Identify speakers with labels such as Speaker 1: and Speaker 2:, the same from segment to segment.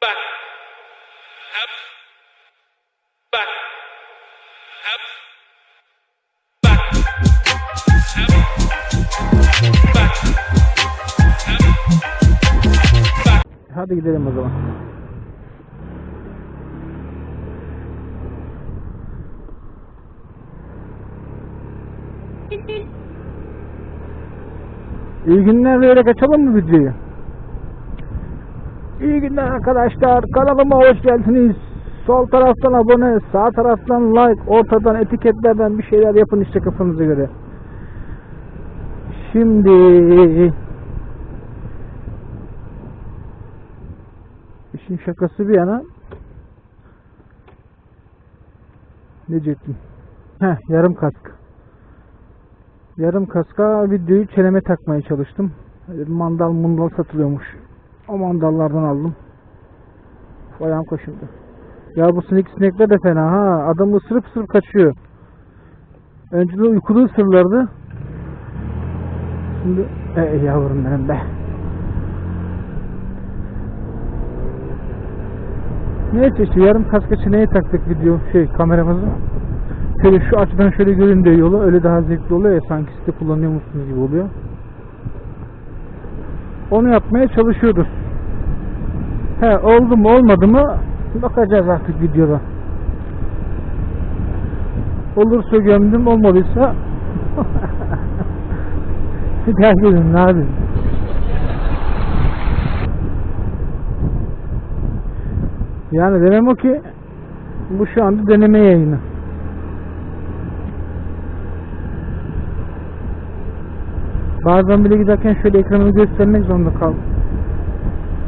Speaker 1: back, up, back, up, back, up, back, up.
Speaker 2: Hadi gidelim o zaman. İyi günler diyerek açalım mı videoyu? İyi günler arkadaşlar. Kanalıma hoş geldiniz. Sol taraftan abone, sağ taraftan like, ortadan etiketlerden bir şeyler yapın işte kafanıza göre. Şimdi İşin şakası bir yana ne diyecektim? Heh, yarım kask. Yarım kaska videoyu çeneme takmaya çalıştım. Bir mandal mundal satılıyormuş. O mandallardan aldım. Ayağım kaşındı. Ya bu sinek sinekler de fena ha. Adamı ısırıp ısırıp kaçıyor. Önceden uykulu ısırırlardı. Şimdi ey yavrum benim be. Neyse işte yarım kaska çeneye taktık video şey kameramızı. Şöyle şu açıdan şöyle görün de yolu öyle daha zevkli oluyor ya sanki siz de kullanıyormuşsunuz gibi oluyor. Onu yapmaya çalışıyoruz. He oldu mu olmadı mı bakacağız artık videoda. Olursa gömdüm olmadıysa daha gelin yapayım. Yani demem o ki bu şu anda deneme yayını. Bazen bile giderken şöyle ekranımı göstermek zorunda kal.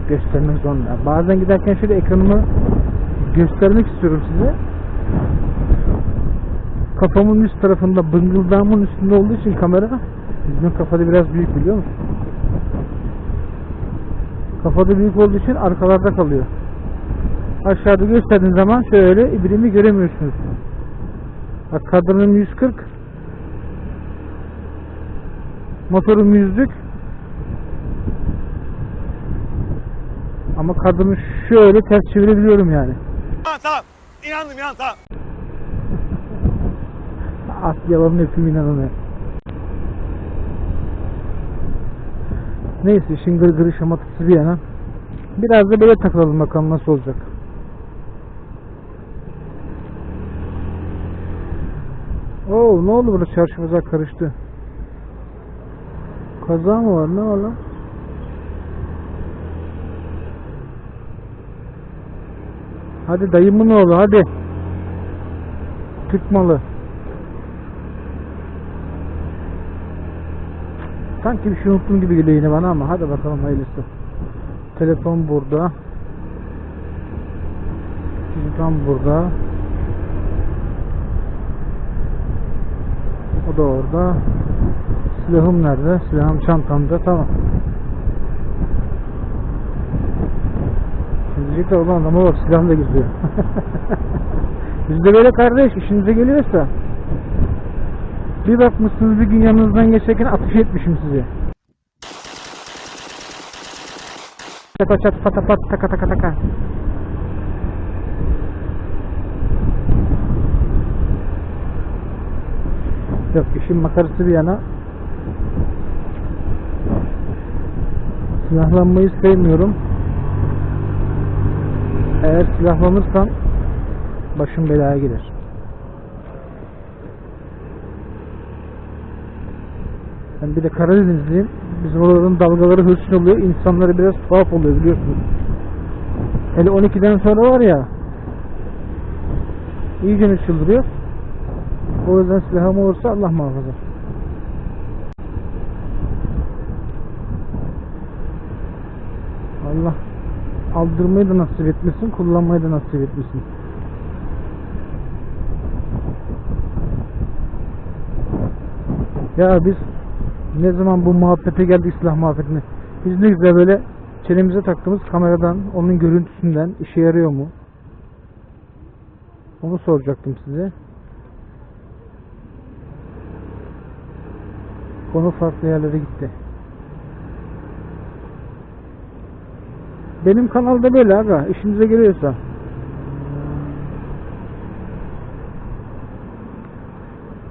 Speaker 2: Göstermek zorunda. Bazen giderken şöyle ekranımı göstermek istiyorum size. Kafamın üst tarafında bıngıldağımın üstünde olduğu için kamera bizim kafada biraz büyük biliyor musun? Kafada büyük olduğu için arkalarda kalıyor aşağıda gösterdiğin zaman şöyle ibrimi göremiyorsunuz. Bak kadranım 140 motorum yüzlük ama kadını şöyle ters çevirebiliyorum yani.
Speaker 3: Tamam tamam. İnandım inan tamam.
Speaker 2: Asyaların öpüm inanını. Neyse işin gırgırı şamatısı bir yana. Biraz da böyle takılalım bakalım nasıl olacak. Oo ne oldu burada çarşımıza karıştı. Kaza mı var ne var lan? Hadi dayımın oğlu hadi. Türk malı. Sanki bir şey unuttum gibi geliyor yine bana ama hadi bakalım hayırlısı. Telefon burada. Cüzdan burada. O da orada. Silahım nerede? Silahım çantamda. Tamam. Şimdi diyecekler ulan adama bak silahla geziyor. Bizde böyle kardeş işinize geliyorsa bir bakmışsınız bir gün yanınızdan geçerken ateş etmişim size. Çat çat pata pat taka taka taka. Yok işin makarası bir yana. Silahlanmayı sevmiyorum. Eğer silahlanırsam başım belaya girer. Ben bir de Karadenizliyim. Bizim oraların dalgaları hırsız oluyor. İnsanları biraz tuhaf oluyor biliyorsunuz. Hele 12'den sonra var ya iyice çıldırıyor. O yüzden silahım olursa Allah muhafaza. Allah aldırmayı da nasip etmesin, kullanmayı da nasip etmesin. Ya biz ne zaman bu muhabbete geldik silah muhabbetine. Biz ne güzel böyle çenemize taktığımız kameradan, onun görüntüsünden işe yarıyor mu? Onu soracaktım size. Konu farklı yerlere gitti. Benim kanalda böyle aga. işinize geliyorsa.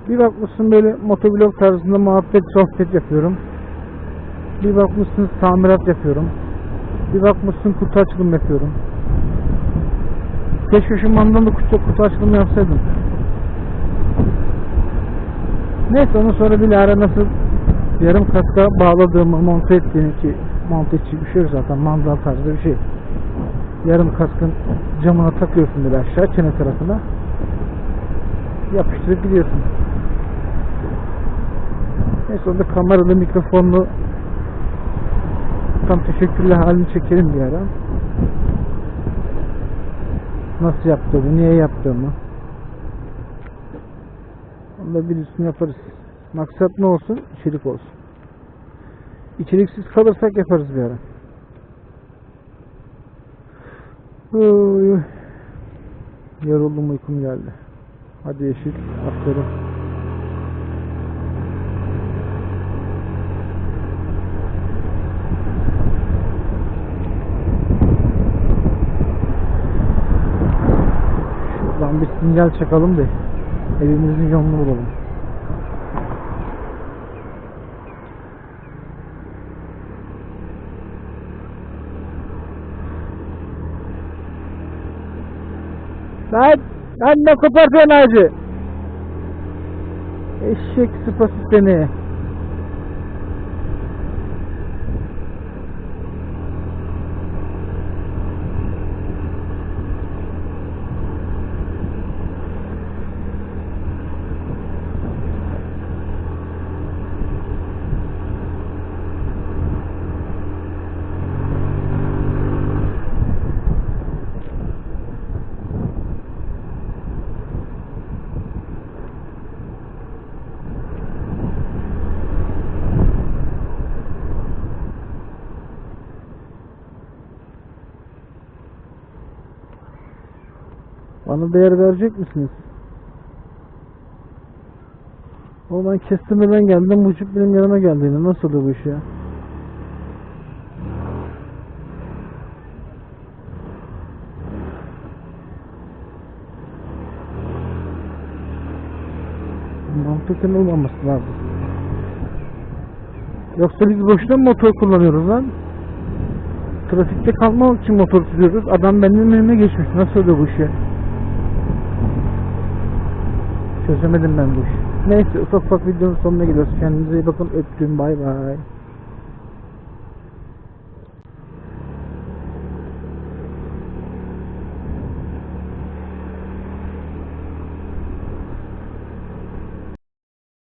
Speaker 2: Bir bakmışsın böyle motovlog tarzında muhabbet sohbet yapıyorum. Bir bakmışsın tamirat yapıyorum. Bir bakmışsın kutu açılım yapıyorum. Keşke şu mandalda kutu, kutu açılımı yapsaydım. Neyse onu sonra bilahare nasıl yarım kaska bağladığımı monte ettiğini ki edici bir şey zaten mandal tarzı bir şey. Yarım kaskın camına takıyorsun böyle aşağı çene tarafına. Yapıştırıp gidiyorsun. Neyse onda kameralı mikrofonlu tam teşekkürlü halini çekelim bir ara. Nasıl yaptığımı, niye yaptığımı. Onda birisini yaparız. Maksat ne olsun? İçerik olsun. İçeriksiz kalırsak yaparız bir ara. Oy. Yoruldum uykum geldi. Hadi yeşil. Aferin. Bir sinyal çakalım da evimizin yolunu bulalım. Lan! Lan ne kopartıyorsun ağacı? Eşek sıpası seni. Bana değer verecek misiniz? O ben kestirmeden geldim. Bu çocuk benim yanıma geldi yine. Nasıl oluyor bu iş ya? Mantıklı olmaması lazım. Yoksa biz boşuna motor kullanıyoruz lan? Trafikte kalmamak için motor sürüyoruz. Adam benim önüme geçmiş. Nasıl oluyor bu iş ya? Çözemedim ben bu işi. Neyse ufak ufak videonun sonuna gidiyoruz. Kendinize iyi bakın. Öptüm. Bay bay.